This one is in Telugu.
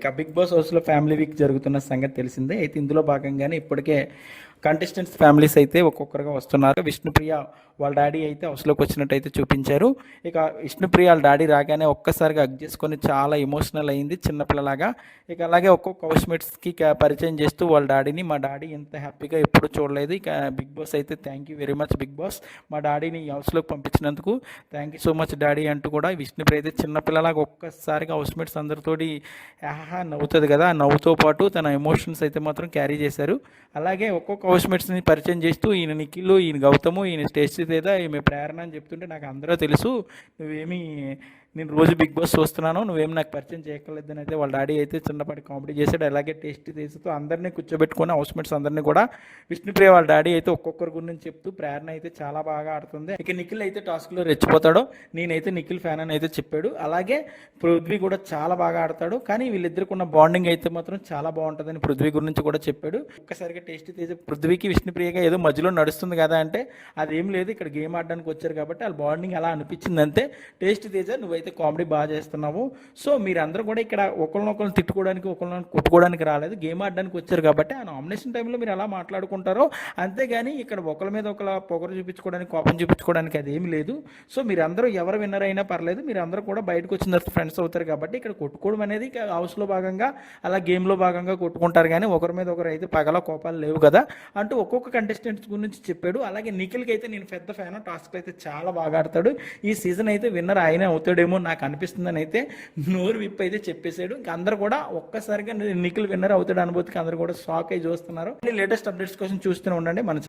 ఇక బిగ్ బాస్ హౌస్లో ఫ్యామిలీ వీక్ జరుగుతున్న సంగతి తెలిసిందే. అయితే ఇందులో భాగంగానే ఇప్పటికే కంటెస్టెంట్స్ ఫ్యామిలీస్ అయితే ఒక్కొక్కరుగా వస్తున్నారు. విష్ణుప్రియ వాళ్ళ డాడీ అయితే హౌస్లోకి వచ్చినట్టయితే చూపించారు. ఇక విష్ణుప్రియ వాళ్ళ డాడీ రాగానే ఒక్కసారిగా హగ్ చేసుకొని చాలా ఎమోషనల్ అయింది చిన్నపిల్లలాగా. ఇక అలాగే ఒక్కొక్క హౌస్మేట్స్కి పరిచయం చేస్తూ వాళ్ళ డాడీని మా డాడీ ఎంత హ్యాపీగా ఎప్పుడు చూడలేదు. ఇక బిగ్ బాస్ అయితే thank you very much Bigg Boss. మా డాడీని హౌస్లోకి పంపించినందుకు thank you so much daddy అంటూ కూడా విష్ణుప్రియ అయితే చిన్నపిల్లలాగా ఒక్కసారిగా హౌస్మేట్స్ అందరితోటి ఆహా నవ్వుతుంది కదా! ఆ నవ్వుతో పాటు తన ఎమోషన్స్ అయితే మాత్రం క్యారీ చేశారు. అలాగే ఒక్కొక్క హౌస్మేట్స్ని పరిచయం చేస్తూ ఈయన నిఖిల్ ఈయన గౌతము ఈయన స్టేజ్ తేదా ఈమె ప్రేరణ అని చెప్తుంటే నాకు అందరూ తెలుసు నువ్వేమీ నేను రోజు బిగ్ బాస్ చూస్తున్నాను నువ్వేం నాకు పరిచయం చేయక్కర్లేదని అయితే వాళ్ళ డాడీ అయితే చిన్నపాటి కామెడీ చేశాడు. అలాగే టేస్ట్ చేస్తూ అందరినీ కూర్చోబెట్టుకొని హౌస్మేట్స్ అందరినీ కూడా విష్ణుప్రియ వాళ్ళ డాడీ అయితే ఒక్కొక్కరి గురించి చెప్తూ ప్రేరణ అయితే చాలా బాగా ఆడుతుంది. ఇక నిఖిల్ అయితే టాస్క్లో రెచ్చిపోతాడు. నేనైతే నిఖిల్ ఫ్యాన్ అని అయితే చెప్పాడు. అలాగే పృథ్వీ కూడా చాలా బాగా ఆడతాడు. కానీ వీళ్ళిద్దరుకున్న బాండింగ్ అయితే మాత్రం చాలా బాగుంటుందని పృథ్వీ గురించి కూడా చెప్పాడు. ఒక్కసారిగా టేస్ట్ తేజ పృథ్వీకి విష్ణుప్రియగా ఏదో మధ్యలో నడుస్తుంది కదా అంటే అదేం లేదు. ఇక్కడ గేమ్ ఆడడానికి వచ్చారు కాబట్టి వాళ్ళ బాండింగ్ అలా అనిపించిందంటే టేస్ట్ తేజ నువ్వైతే కామెడీ బాగా చేస్తున్నావు సో మీరందరూ కూడా ఇక్కడ ఒకరినొకరిని తిట్టుకోవడానికి ఒకరిని కొట్టుకోవడానికి రాలేదు. గేమ్ ఆడడానికి వచ్చారు కాబట్టి ఆ నామినేషన్ టైంలో మీరు ఎలా మాట్లాడుకుంటారో అంతేగాని ఇక్కడ ఒకరి మీద ఒకల పొగరు చూపించుకోవడానికి కోపం చూపించుకోవడానికి అదేమి లేదు. సో మీరందరూ ఎవరు విన్నర్ అయినా పర్లేదు మీరందరూ కూడా బయటకు వచ్చిన తర్వాత ఫ్రెండ్స్ అవుతారు కాబట్టి ఇక్కడ కొట్టుకోవడం అనేది హౌస్లో భాగంగా అలా గేమ్లో భాగంగా కొట్టుకుంటారు కానీ ఒకరి మీద ఒకరు అయితే పగల కోపాలు లేవు కదా. అంటూ ఒక్కొక్క కంటెస్టెంట్స్ గురించి చెప్పాడు. అలాగే నిఖిల్కి అయితే నేను పెద్ద ఫ్యాన్ టాస్క్ అయితే చాలా బాగా ఆడతాడు. ఈ సీజన్ అయితే విన్నర్ ఆయనే అవుతాడేమో నాకు అనిపిస్తుందని అయితే నోరు విప్ అయితే చెప్పేశాడు. ఇంకా అందరూ కూడా ఒక్కసారిగా నిఖిల్ విన్నర్ అవుతాడు అనుభూతికి అందరూ కూడా షాక్ అయి చూస్తున్నారు. లేటెస్ట్ అప్డేట్స్ కోసం చూస్తూనే ఉండండి. మన